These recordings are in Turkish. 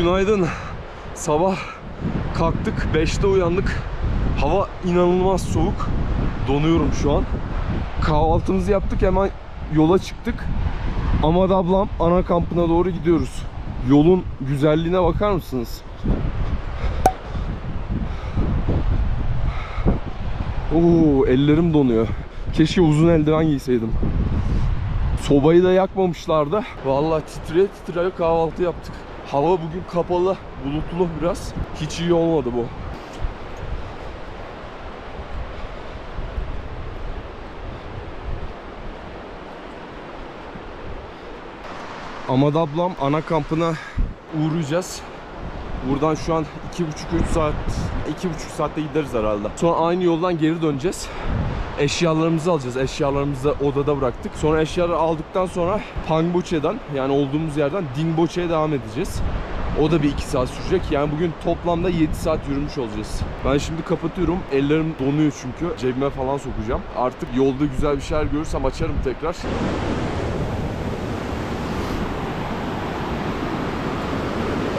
günaydın. Sabah kalktık 5'te uyandık. Hava inanılmaz soğuk. Donuyorum şu an. Kahvaltımızı yaptık hemen yola çıktık. Amad ablam ana kampına doğru gidiyoruz. Yolun güzelliğine bakar mısınız? Oo ellerim donuyor. Keşke uzun eldiven giyseydim. Sobayı da yakmamışlardı. Vallahi titreye titreye kahvaltı yaptık. Hava bugün kapalı, bulutlu biraz. Hiç iyi olmadı bu. Amad ablam ana kampına uğrayacağız. Buradan şu an 2,5-3 saat, 2,5 saatte gideriz herhalde. Sonra aynı yoldan geri döneceğiz. Eşyalarımızı alacağız. Eşyalarımızı odada bıraktık. Sonra eşyaları aldıktan sonra Pangboche'den yani olduğumuz yerden Dingboche'ye devam edeceğiz. O da bir 2 saat sürecek. Yani bugün toplamda 7 saat yürümüş olacağız. Ben şimdi kapatıyorum. Ellerim donuyor çünkü. Cebime falan sokacağım. Artık yolda güzel bir şeyler görürsem açarım tekrar.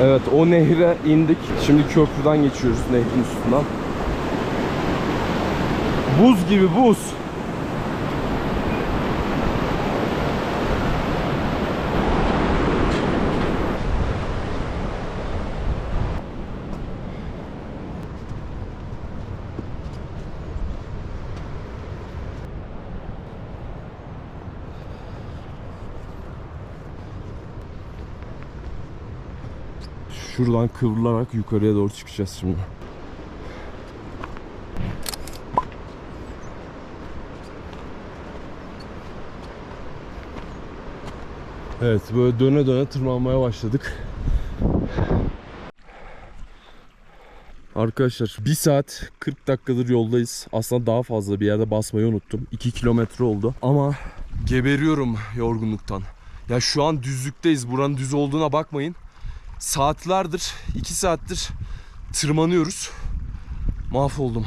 Evet o nehre indik. Şimdi köprüden geçiyoruz nehrin üstünden. Buz gibi buz. Şuradan kıvrılarak yukarıya doğru çıkacağız şimdi. Evet böyle döne döne tırmanmaya başladık. Arkadaşlar 1 saat 40 dakikadır yoldayız. Aslında daha fazla bir yerde basmayı unuttum. 2 kilometre oldu. Ama geberiyorum yorgunluktan. Ya şu an düzlükteyiz. Buranın düz olduğuna bakmayın. Saatlerdir, 2 saattir tırmanıyoruz. Mahvoldum.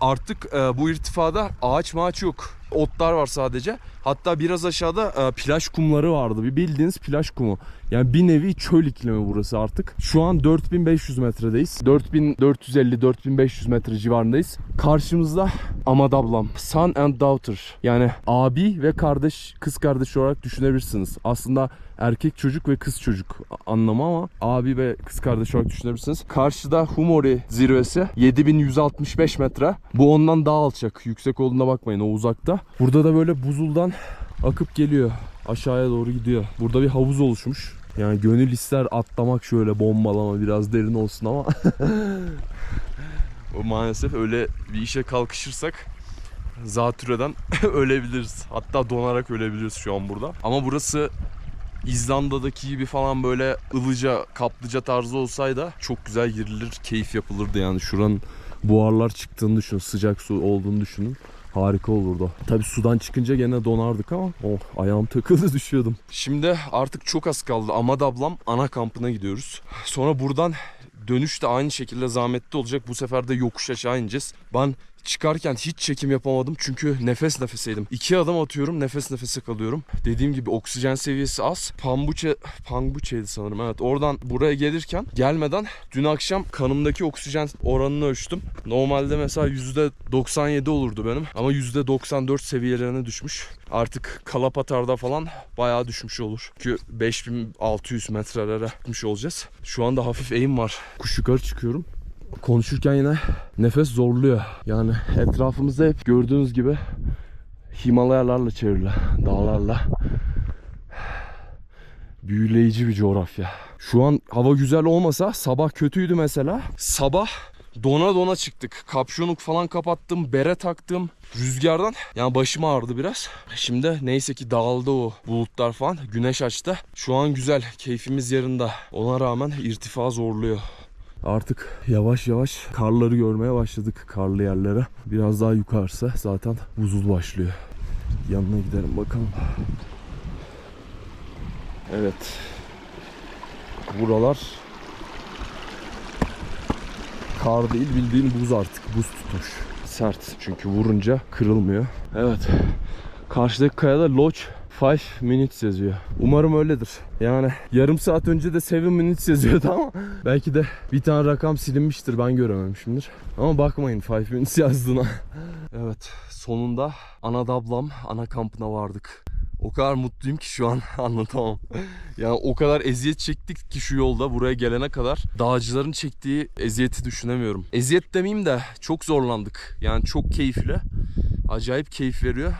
Artık e, bu irtifada ağaç mağaç yok. Otlar var sadece. Hatta biraz aşağıda e, plaj kumları vardı. Bir bildiğiniz plaj kumu. Yani bir nevi çöl iklimi burası artık. Şu an 4500 metredeyiz. 4450-4500 metre civarındayız. Karşımızda Amad ablam. Son and daughter. Yani abi ve kardeş, kız kardeş olarak düşünebilirsiniz. Aslında erkek çocuk ve kız çocuk anlamı ama abi ve kız kardeş olarak düşünebilirsiniz. Karşıda Humori zirvesi 7165 metre. Bu ondan daha alçak. Yüksek olduğuna bakmayın o uzakta. Burada da böyle buzuldan akıp geliyor. Aşağıya doğru gidiyor. Burada bir havuz oluşmuş. Yani gönül ister atlamak şöyle bombalama biraz derin olsun ama o maalesef öyle bir işe kalkışırsak zatürreden ölebiliriz. Hatta donarak ölebiliriz şu an burada. Ama burası İzlanda'daki gibi falan böyle ılıca, kaplıca tarzı olsaydı çok güzel girilir, keyif yapılırdı yani. Şuranın buharlar çıktığını düşünün, sıcak su olduğunu düşünün. Harika olurdu. Tabi sudan çıkınca gene donardık ama oh ayağım takıldı düşüyordum. Şimdi artık çok az kaldı. Amad ablam ana kampına gidiyoruz. Sonra buradan dönüş de aynı şekilde zahmetli olacak. Bu sefer de yokuş aşağı ineceğiz. Ben çıkarken hiç çekim yapamadım çünkü nefes nefeseydim. İki adım atıyorum nefes nefese kalıyorum. Dediğim gibi oksijen seviyesi az. Pambuçe, Pambuçe'ydi sanırım evet. Oradan buraya gelirken gelmeden dün akşam kanımdaki oksijen oranını ölçtüm. Normalde mesela %97 olurdu benim ama %94 seviyelerine düşmüş. Artık Kalapatar'da falan bayağı düşmüş olur. Çünkü 5600 metrelere gitmiş olacağız. Şu anda hafif eğim var. Kuş yukarı çıkıyorum konuşurken yine nefes zorluyor. Yani etrafımızda hep gördüğünüz gibi Himalayalarla çevrili, dağlarla. Büyüleyici bir coğrafya. Şu an hava güzel olmasa sabah kötüydü mesela. Sabah dona dona çıktık. Kapşonluk falan kapattım, bere taktım. Rüzgardan yani başım ağrıdı biraz. Şimdi neyse ki dağıldı o bulutlar falan. Güneş açtı. Şu an güzel, keyfimiz yerinde. Ona rağmen irtifa zorluyor. Artık yavaş yavaş karları görmeye başladık karlı yerlere. Biraz daha yukarısa zaten buzul başlıyor. Yanına gidelim bakalım. Evet. Buralar kar değil bildiğin buz artık. Buz tutmuş. Sert çünkü vurunca kırılmıyor. Evet. Karşıdaki kayada Lodge 5 minutes yazıyor. Umarım öyledir. Yani yarım saat önce de 7 minutes yazıyordu ama belki de bir tane rakam silinmiştir ben görememişimdir. Ama bakmayın 5 minutes yazdığına. evet sonunda ana dablam ana kampına vardık. O kadar mutluyum ki şu an anlatamam. Yani o kadar eziyet çektik ki şu yolda buraya gelene kadar dağcıların çektiği eziyeti düşünemiyorum. Eziyet demeyeyim de çok zorlandık. Yani çok keyifli. Acayip keyif veriyor.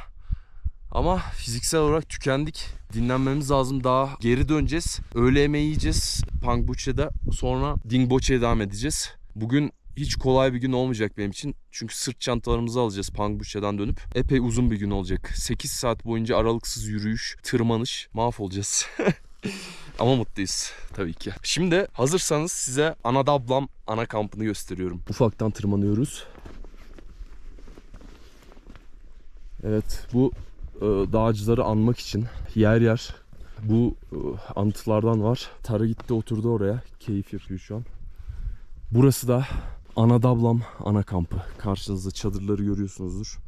Ama fiziksel olarak tükendik. Dinlenmemiz lazım. Daha geri döneceğiz. Öğle yemeği yiyeceğiz. Pangbuche'de sonra Dingboche'ye devam edeceğiz. Bugün hiç kolay bir gün olmayacak benim için. Çünkü sırt çantalarımızı alacağız Pangbuche'den dönüp. Epey uzun bir gün olacak. 8 saat boyunca aralıksız yürüyüş, tırmanış. Mahvolacağız. Ama mutluyuz tabii ki. Şimdi hazırsanız size Anadablam ana kampını gösteriyorum. Ufaktan tırmanıyoruz. Evet bu dağcıları anmak için yer yer bu e, anıtlardan var. Tara gitti oturdu oraya. Keyif yapıyor şu an. Burası da Anadablam ana kampı. Karşınızda çadırları görüyorsunuzdur.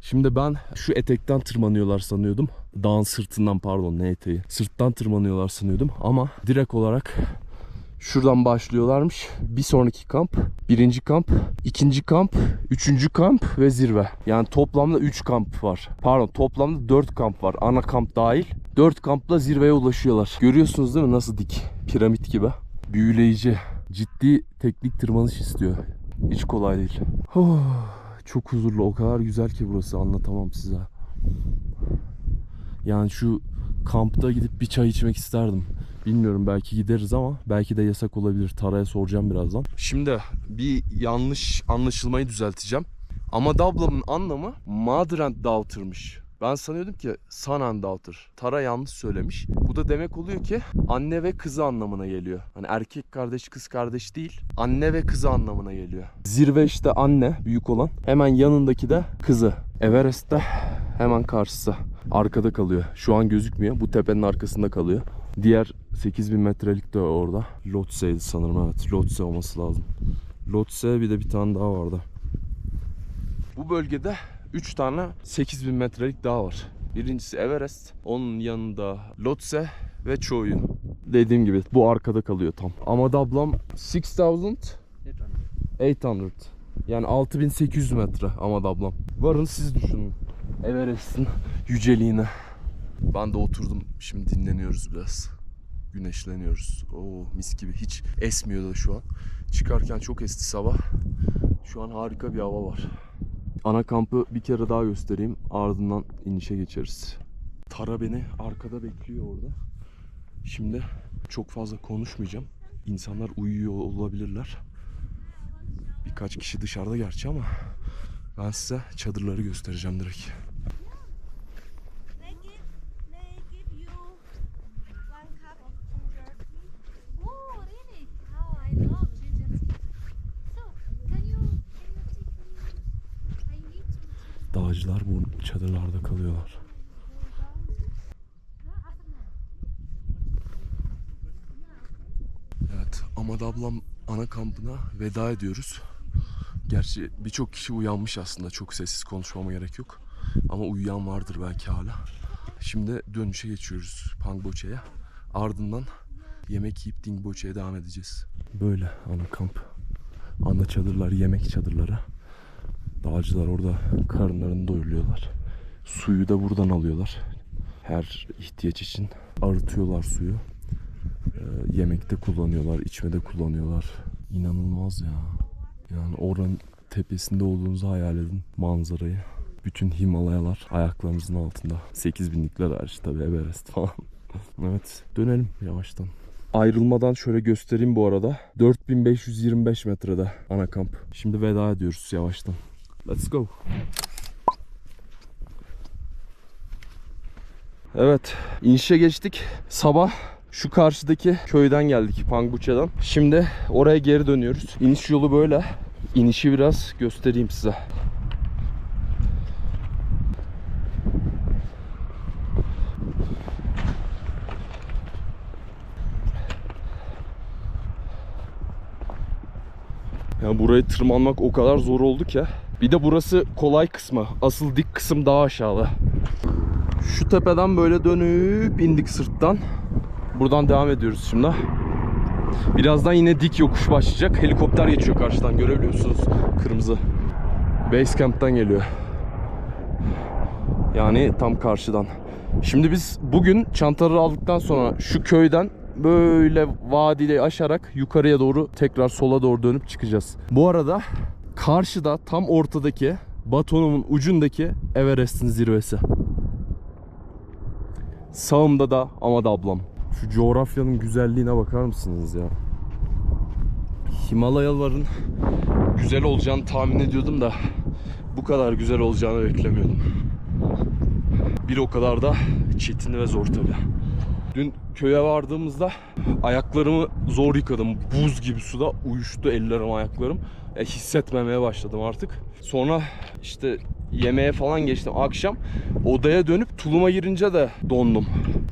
Şimdi ben şu etekten tırmanıyorlar sanıyordum. Dağın sırtından pardon ne eteği. Sırttan tırmanıyorlar sanıyordum ama direkt olarak şuradan başlıyorlarmış. Bir sonraki kamp, birinci kamp, ikinci kamp, üçüncü kamp ve zirve. Yani toplamda 3 kamp var. Pardon toplamda 4 kamp var. Ana kamp dahil. 4 kampla zirveye ulaşıyorlar. Görüyorsunuz değil mi nasıl dik? Piramit gibi. Büyüleyici. Ciddi teknik tırmanış istiyor. Hiç kolay değil. Oh, çok huzurlu. O kadar güzel ki burası anlatamam size. Yani şu kampta gidip bir çay içmek isterdim. Bilmiyorum belki gideriz ama belki de yasak olabilir. Tara'ya soracağım birazdan. Şimdi bir yanlış anlaşılmayı düzelteceğim. Ama Dablam'ın anlamı Mother and Daughter'mış. Ben sanıyordum ki son and daughter. Tara yanlış söylemiş. Bu da demek oluyor ki anne ve kızı anlamına geliyor. Hani erkek kardeş kız kardeş değil. Anne ve kızı anlamına geliyor. Zirve işte anne büyük olan. Hemen yanındaki de kızı. Everest de hemen karşısı. Arkada kalıyor. Şu an gözükmüyor. Bu tepenin arkasında kalıyor. Diğer 8000 metrelik de orada. Lhotse'ydi sanırım evet. Lhotse olması lazım. Lhotse bir de bir tane daha vardı. Bu bölgede 3 tane 8000 metrelik dağ var. Birincisi Everest, onun yanında Lhotse ve Choyu. Dediğim gibi bu arkada kalıyor tam. Ama Dablam 6800 yani 6800 metre ama Dablam. Varın siz düşünün. Everest'in yüceliğine. Ben de oturdum. Şimdi dinleniyoruz biraz. Güneşleniyoruz. Oo mis gibi. Hiç esmiyor da şu an. Çıkarken çok esti sabah. Şu an harika bir hava var. Ana kampı bir kere daha göstereyim. Ardından inişe geçeriz. Tara beni arkada bekliyor orada. Şimdi çok fazla konuşmayacağım. İnsanlar uyuyor olabilirler. Birkaç kişi dışarıda gerçi ama ben size çadırları göstereceğim direkt. Dağcılar bu çadırlarda kalıyorlar. Evet, Amad ablam ana kampına veda ediyoruz. Gerçi birçok kişi uyanmış aslında. Çok sessiz konuşmama gerek yok. Ama uyuyan vardır belki hala. Şimdi dönüşe geçiyoruz Pangboche'ye. Ardından yemek yiyip Dingboche'ye devam edeceğiz. Böyle ana kamp. Ana çadırlar, yemek çadırları. Dağcılar orada karınlarını doyuruyorlar. Suyu da buradan alıyorlar. Her ihtiyaç için arıtıyorlar suyu. Ee, yemekte kullanıyorlar, içmede kullanıyorlar. İnanılmaz ya. Yani oranın tepesinde olduğunuzu hayal edin manzarayı. Bütün Himalayalar ayaklarınızın altında. 8000'likler hariç tabii Everest falan. evet dönelim yavaştan. Ayrılmadan şöyle göstereyim bu arada. 4525 metrede ana kamp. Şimdi veda ediyoruz yavaştan. Let's go. Evet, inişe geçtik. Sabah şu karşıdaki köyden geldik Pangbuche'den. Şimdi oraya geri dönüyoruz. İniş yolu böyle. İnişi biraz göstereyim size. Yani burayı tırmanmak o kadar zor oldu ki. Bir de burası kolay kısmı. Asıl dik kısım daha aşağıda. Şu tepeden böyle dönüp indik sırttan. Buradan devam ediyoruz şimdi. Birazdan yine dik yokuş başlayacak. Helikopter geçiyor karşıdan görebiliyor musunuz? Kırmızı. Basecamp'ten geliyor. Yani tam karşıdan. Şimdi biz bugün çantaları aldıktan sonra şu köyden böyle vadiyle aşarak yukarıya doğru tekrar sola doğru dönüp çıkacağız. Bu arada karşıda tam ortadaki batonumun ucundaki Everest'in zirvesi. Sağımda da Amada ablam. Şu coğrafyanın güzelliğine bakar mısınız ya? Himalayaların güzel olacağını tahmin ediyordum da bu kadar güzel olacağını beklemiyordum. Bir o kadar da çetin ve zor tabi. Dün köye vardığımızda ayaklarımı zor yıkadım. Buz gibi suda uyuştu ellerim ayaklarım. E, hissetmemeye başladım artık. Sonra işte yemeğe falan geçtim akşam. Odaya dönüp tuluma girince de dondum.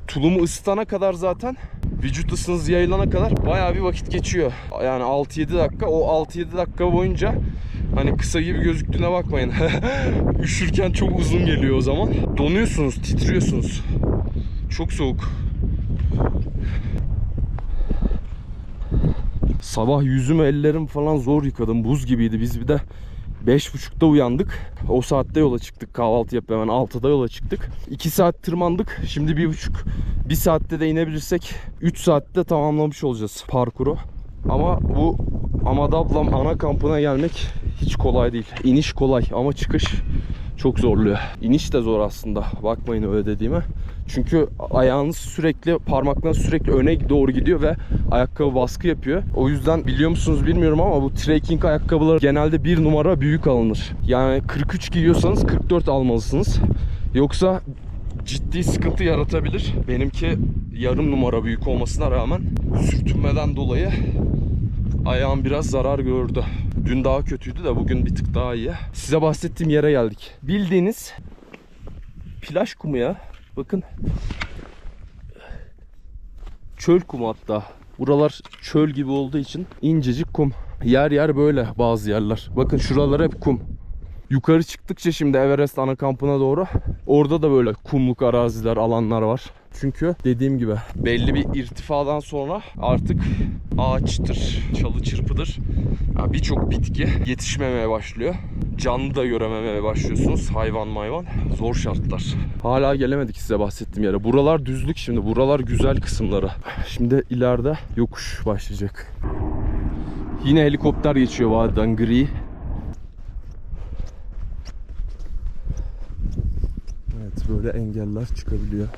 Tulumu ısıtana kadar zaten vücut ısınız yayılana kadar bayağı bir vakit geçiyor. Yani 6-7 dakika. O 6-7 dakika boyunca hani kısa gibi gözüktüğüne bakmayın. Üşürken çok uzun geliyor o zaman. Donuyorsunuz, titriyorsunuz. Çok soğuk. Sabah yüzümü ellerim falan zor yıkadım. Buz gibiydi. Biz bir de 5.30'da uyandık. O saatte yola çıktık. Kahvaltı yapıp hemen 6'da yola çıktık. 2 saat tırmandık. Şimdi 1.5 1 saatte de inebilirsek 3 saatte tamamlamış olacağız parkuru. Ama bu Amada ablam ana kampına gelmek hiç kolay değil. İniş kolay ama çıkış çok zorluyor. İniş de zor aslında. Bakmayın öyle dediğime. Çünkü ayağınız sürekli parmaklarınız sürekli öne doğru gidiyor ve ayakkabı baskı yapıyor. O yüzden biliyor musunuz bilmiyorum ama bu trekking ayakkabıları genelde bir numara büyük alınır. Yani 43 giyiyorsanız 44 almalısınız. Yoksa ciddi sıkıntı yaratabilir. Benimki yarım numara büyük olmasına rağmen sürtünmeden dolayı ayağım biraz zarar gördü. Dün daha kötüydü de bugün bir tık daha iyi. Size bahsettiğim yere geldik. Bildiğiniz plaj kumu ya. Bakın. Çöl kumu hatta. Buralar çöl gibi olduğu için incecik kum. Yer yer böyle bazı yerler. Bakın şuralar hep kum. Yukarı çıktıkça şimdi Everest ana kampına doğru orada da böyle kumluk araziler, alanlar var. Çünkü dediğim gibi belli bir irtifadan sonra artık ağaçtır, çalı çırpıdır. Yani Birçok bitki yetişmemeye başlıyor. Canlı da görememeye başlıyorsunuz. Hayvan mayvan. Zor şartlar. Hala gelemedik size bahsettiğim yere. Buralar düzlük şimdi. Buralar güzel kısımları. Şimdi ileride yokuş başlayacak. Yine helikopter geçiyor vadiden gri. Evet böyle engeller çıkabiliyor.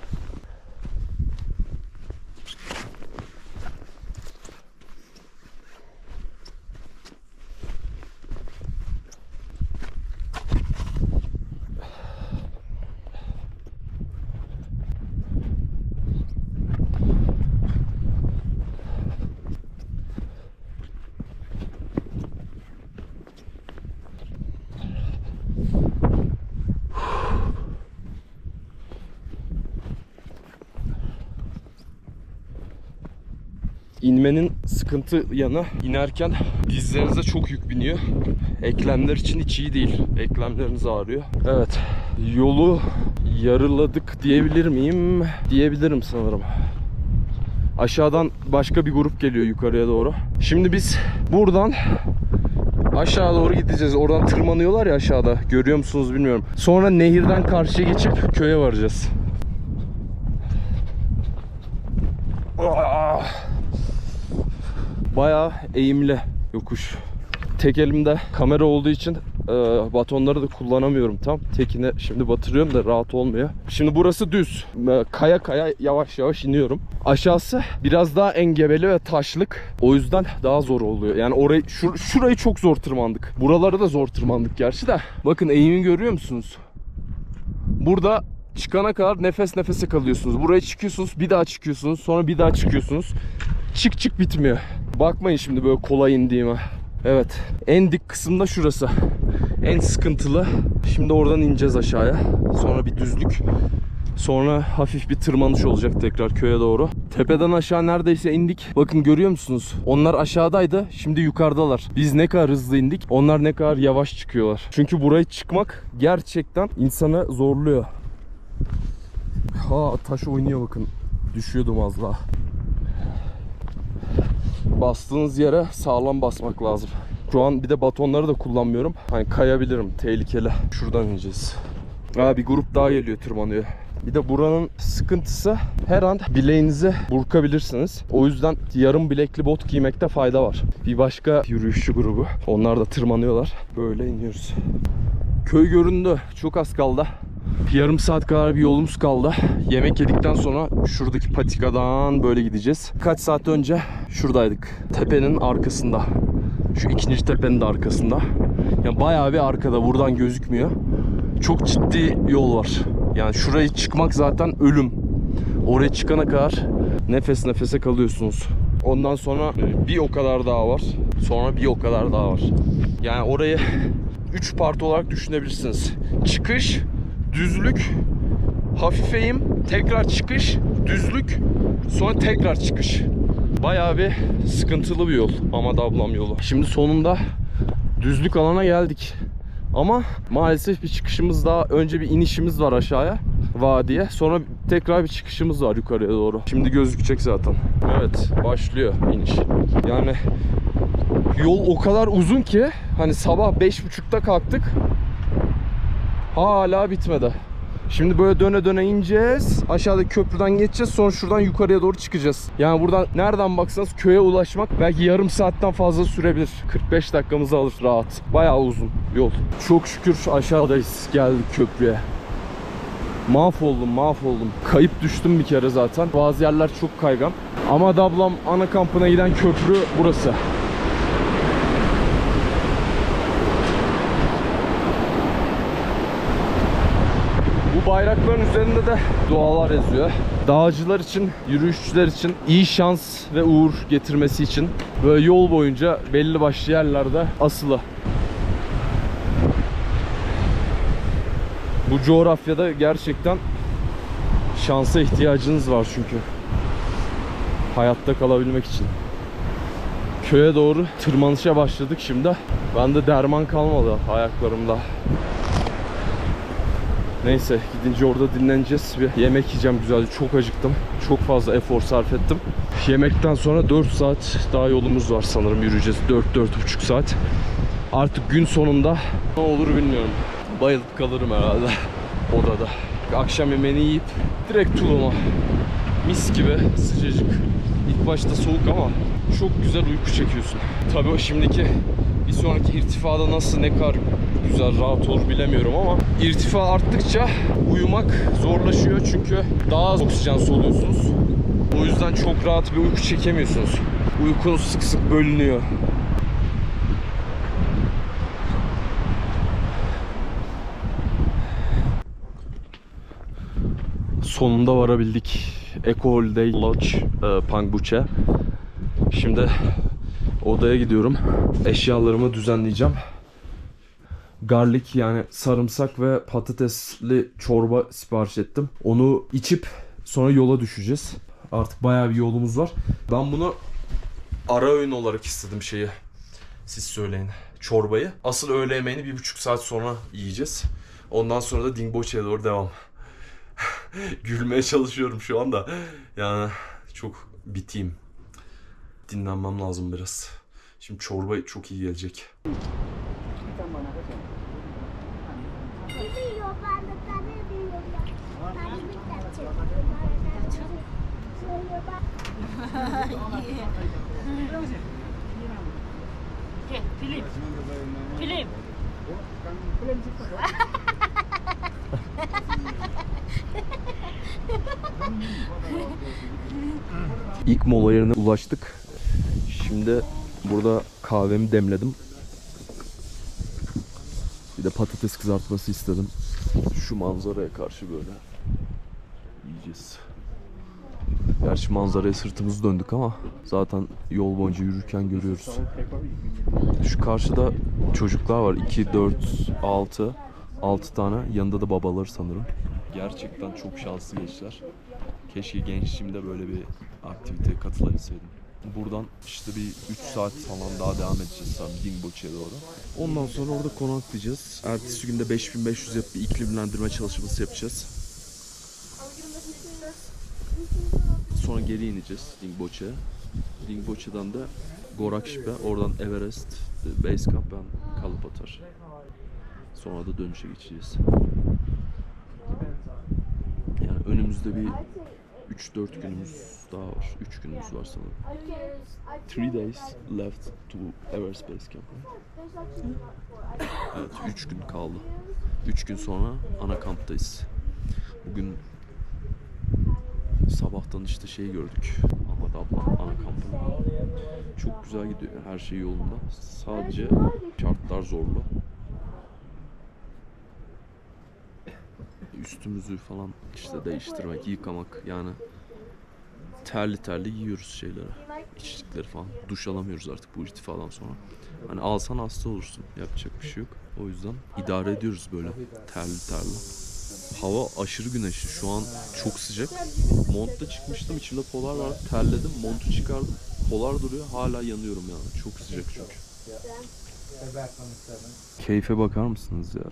İnmenin sıkıntı yanı inerken dizlerinize çok yük biniyor. Eklemler için hiç iyi değil. Eklemleriniz ağrıyor. Evet. Yolu yarıladık diyebilir miyim? Diyebilirim sanırım. Aşağıdan başka bir grup geliyor yukarıya doğru. Şimdi biz buradan aşağı doğru gideceğiz. Oradan tırmanıyorlar ya aşağıda. Görüyor musunuz bilmiyorum. Sonra nehirden karşıya geçip köye varacağız. Ah! Bayağı eğimli yokuş. Tek elimde kamera olduğu için e, batonları da kullanamıyorum tam. Tekine şimdi batırıyorum da rahat olmuyor. Şimdi burası düz. E, Kaya kaya yavaş yavaş iniyorum. Aşağısı biraz daha engebeli ve taşlık. O yüzden daha zor oluyor. Yani orayı şur- şurayı çok zor tırmandık. Buraları da zor tırmandık gerçi de. Bakın eğimi görüyor musunuz? Burada çıkana kadar nefes nefese kalıyorsunuz. Buraya çıkıyorsunuz, bir daha çıkıyorsunuz, sonra bir daha çıkıyorsunuz. Çık çık bitmiyor. Bakmayın şimdi böyle kolay indiğime. Evet. En dik kısımda şurası. En sıkıntılı. Şimdi oradan ineceğiz aşağıya. Sonra bir düzlük. Sonra hafif bir tırmanış olacak tekrar köye doğru. Tepeden aşağı neredeyse indik. Bakın görüyor musunuz? Onlar aşağıdaydı. Şimdi yukarıdalar. Biz ne kadar hızlı indik. Onlar ne kadar yavaş çıkıyorlar. Çünkü buraya çıkmak gerçekten insanı zorluyor. Ha taş oynuyor bakın. Düşüyordum az daha. Bastığınız yere sağlam basmak lazım. Şu an bir de batonları da kullanmıyorum. Hani kayabilirim tehlikeli. Şuradan ineceğiz. Aa, bir grup daha geliyor tırmanıyor. Bir de buranın sıkıntısı her an bileğinizi burkabilirsiniz. O yüzden yarım bilekli bot giymekte fayda var. Bir başka yürüyüşçü grubu. Onlar da tırmanıyorlar. Böyle iniyoruz. Köy göründü. Çok az kaldı. Yarım saat kadar bir yolumuz kaldı. Yemek yedikten sonra şuradaki patikadan böyle gideceğiz. Kaç saat önce şuradaydık. Tepenin arkasında. Şu ikinci tepenin de arkasında. Yani bayağı bir arkada. Buradan gözükmüyor. Çok ciddi yol var. Yani şurayı çıkmak zaten ölüm. Oraya çıkana kadar nefes nefese kalıyorsunuz. Ondan sonra bir o kadar daha var. Sonra bir o kadar daha var. Yani orayı 3 parti olarak düşünebilirsiniz. Çıkış, düzlük, hafif eğim, tekrar çıkış, düzlük, sonra tekrar çıkış. Bayağı bir sıkıntılı bir yol Ahmet ablam yolu. Şimdi sonunda düzlük alana geldik. Ama maalesef bir çıkışımız daha önce bir inişimiz var aşağıya vadiye. Sonra tekrar bir çıkışımız var yukarıya doğru. Şimdi gözükecek zaten. Evet başlıyor iniş. Yani yol o kadar uzun ki hani sabah 5.30'da kalktık. Hala bitmedi. Şimdi böyle döne döne ineceğiz. Aşağıdaki köprüden geçeceğiz. Sonra şuradan yukarıya doğru çıkacağız. Yani buradan nereden baksanız köye ulaşmak belki yarım saatten fazla sürebilir. 45 dakikamızı alır rahat. Bayağı uzun yol. Çok şükür aşağıdayız. Geldik köprüye. Mahvoldum mahvoldum. Kayıp düştüm bir kere zaten. Bazı yerler çok kaygan. Ama ablam ana kampına giden köprü burası. Bu bayrakların üzerinde de dualar yazıyor. Dağcılar için, yürüyüşçüler için iyi şans ve uğur getirmesi için böyle yol boyunca belli başlı yerlerde asılı. Bu coğrafyada gerçekten şansa ihtiyacınız var çünkü. Hayatta kalabilmek için. Köye doğru tırmanışa başladık şimdi. Bende derman kalmadı ayaklarımda. Neyse gidince orada dinleneceğiz. Bir yemek yiyeceğim güzelce. Çok acıktım. Çok fazla efor sarf ettim. Yemekten sonra 4 saat daha yolumuz var sanırım yürüyeceğiz. 4-4,5 saat. Artık gün sonunda ne olur bilmiyorum. Bayılıp kalırım herhalde odada. Akşam yemeğini yiyip direkt Tulum'a. Mis gibi sıcacık. İlk başta soğuk ama çok güzel uyku çekiyorsun. Tabii şimdiki bir sonraki irtifada nasıl ne kadar güzel rahat olur bilemiyorum ama irtifa arttıkça uyumak zorlaşıyor çünkü daha az oksijen soluyorsunuz. O yüzden çok rahat bir uyku çekemiyorsunuz. Uykunuz sık sık bölünüyor. Sonunda varabildik. Eco Holiday Lodge, e, Pangbuche. Şimdi odaya gidiyorum. Eşyalarımı düzenleyeceğim. Garlic yani sarımsak ve patatesli çorba sipariş ettim. Onu içip sonra yola düşeceğiz. Artık bayağı bir yolumuz var. Ben bunu ara öğün olarak istedim şeyi. Siz söyleyin. Çorbayı. Asıl öğle yemeğini bir buçuk saat sonra yiyeceğiz. Ondan sonra da Dingboche'ye doğru devam. Gülmeye çalışıyorum şu anda. Yani çok biteyim dinlenmem lazım biraz. Şimdi çorba çok iyi gelecek. Film. Film. İlk mola yerine ulaştık. Şimdi burada kahvemi demledim. Bir de patates kızartması istedim. Şu manzaraya karşı böyle yiyeceğiz. Gerçi manzaraya sırtımızı döndük ama zaten yol boyunca yürürken görüyoruz. Şu karşıda çocuklar var. 2, 4, 6. 6 tane. Yanında da babaları sanırım. Gerçekten çok şanslı gençler. Keşke gençliğimde böyle bir aktiviteye katılabilseydim. Buradan işte bir 3 saat falan daha devam edeceğiz tabii Dingboche'ye doğru. Ondan sonra orada konaklayacağız. Ertesi günde 5500 yap bir iklimlendirme çalışması yapacağız. sonra geri ineceğiz Dingboche'ye. Dingboche'den de Gorakşip'e, oradan Everest, Base Camp ben kalıp atar. Sonra da dönüşe geçeceğiz. Yani önümüzde bir 3-4 günümüz daha var. 3 günümüz var sanırım. 3 days left to Everest Base Camp. Evet 3 gün kaldı. 3 gün sonra ana kamptayız. Bugün sabahtan işte şey gördük. Ahmet abla ana kampını. Çok güzel gidiyor. Her şey yolunda. Sadece şartlar zorlu. Üstümüzü falan işte değiştirmek, yıkamak yani terli terli giyiyoruz şeyleri. içlikleri falan. Duş alamıyoruz artık bu irtifadan sonra. Hani alsan hasta olursun. Yapacak bir şey yok. O yüzden idare ediyoruz böyle terli terli. Hava aşırı güneşli. Şu an çok sıcak. Montla çıkmıştım. içimde polar var. Terledim. Montu çıkardım. Polar duruyor. Hala yanıyorum yani. Çok sıcak çünkü. Keyfe bakar mısınız ya?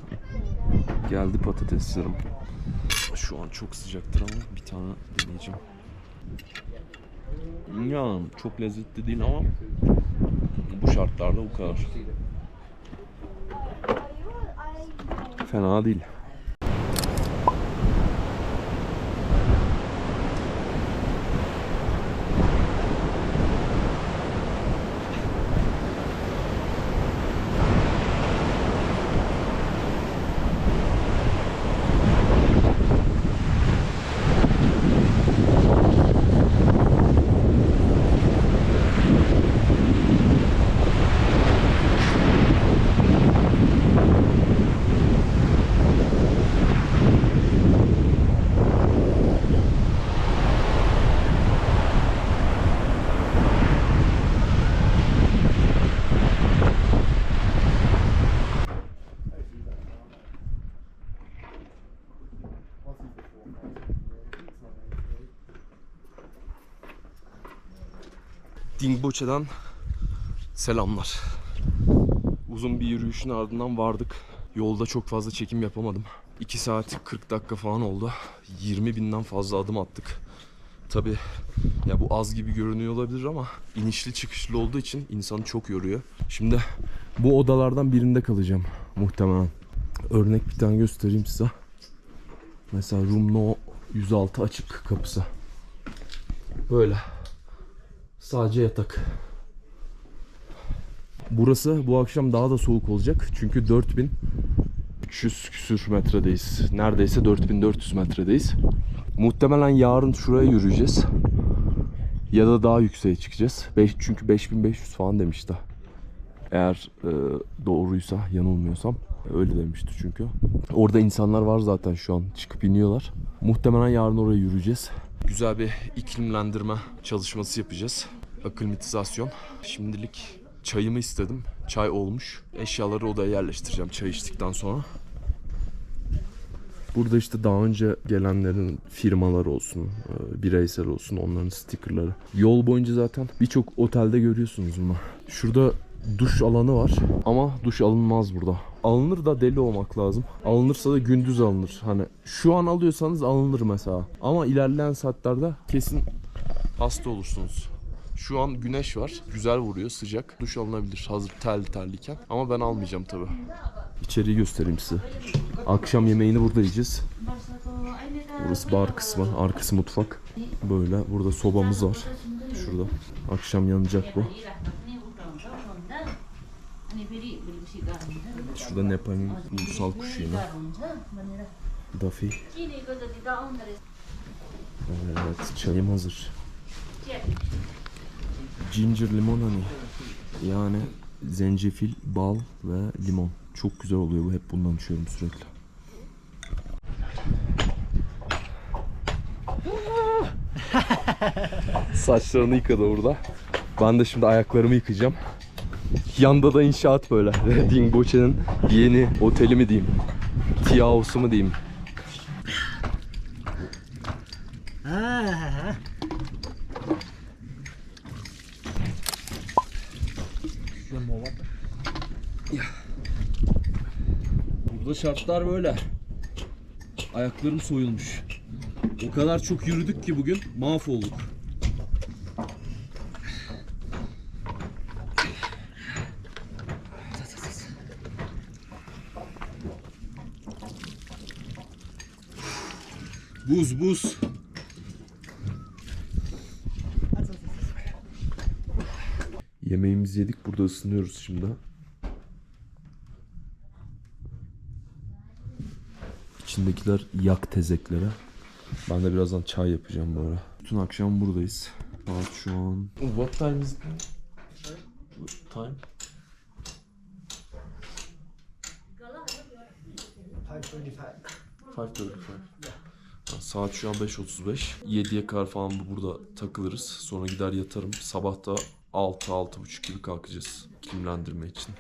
Geldi patateslerim. Şu an çok sıcaktır ama bir tane deneyeceğim. Ya çok lezzetli değil ama bu şartlarda bu kadar. Fena değil. Dingboche'den selamlar. Uzun bir yürüyüşün ardından vardık. Yolda çok fazla çekim yapamadım. 2 saat 40 dakika falan oldu. 20 binden fazla adım attık. Tabi ya bu az gibi görünüyor olabilir ama inişli çıkışlı olduğu için insanı çok yoruyor. Şimdi bu odalardan birinde kalacağım muhtemelen. Örnek bir tane göstereyim size. Mesela room no 106 açık kapısı. Böyle. Sadece yatak. Burası bu akşam daha da soğuk olacak. Çünkü 4300 küsür metredeyiz. Neredeyse 4400 metredeyiz. Muhtemelen yarın şuraya yürüyeceğiz. Ya da daha yükseğe çıkacağız. Çünkü 5500 falan demişti. Eğer e, doğruysa, yanılmıyorsam. Öyle demişti çünkü. Orada insanlar var zaten şu an. Çıkıp iniyorlar. Muhtemelen yarın oraya yürüyeceğiz. Güzel bir iklimlendirme çalışması yapacağız. Aklimatizasyon. Şimdilik çayımı istedim. Çay olmuş. Eşyaları odaya yerleştireceğim çay içtikten sonra. Burada işte daha önce gelenlerin firmaları olsun, e, bireysel olsun onların stickerları. Yol boyunca zaten birçok otelde görüyorsunuz bunu. Şurada duş alanı var ama duş alınmaz burada. Alınır da deli olmak lazım. Alınırsa da gündüz alınır. Hani şu an alıyorsanız alınır mesela. Ama ilerleyen saatlerde kesin hasta olursunuz. Şu an güneş var. Güzel vuruyor, sıcak. Duş alınabilir hazır terli terliyken. Ama ben almayacağım tabi. İçeriği göstereyim size. Akşam yemeğini burada yiyeceğiz. Burası bar kısmı, arkası mutfak. Böyle burada sobamız var. Şurada. Akşam yanacak bu. Şurada Nepal'in ulusal kuşu yine. Daffy. Evet, çayım hazır. Ginger limon hani. Yani zencefil, bal ve limon. Çok güzel oluyor bu. Hep bundan içiyorum sürekli. Saçlarını yıkadı burada. Ben de şimdi ayaklarımı yıkayacağım. Yanda da inşaat böyle. Dingboche'nin yeni oteli mi diyeyim? House'u mu diyeyim? Burada şartlar böyle. Ayaklarım soyulmuş. O kadar çok yürüdük ki bugün mahvolduk. Buz buz. Yemeğimizi yedik burada ısınıyoruz şimdi. İçindekiler yak tezeklere. Ben de birazdan çay yapacağım bu ara. Bütün akşam buradayız. Saat şu an... What time is it? Time? 5.35. Saat şu an 5.35. 7'ye kadar falan burada takılırız. Sonra gider yatarım. Sabah da 6-6.30 gibi kalkacağız. Kimlendirme için.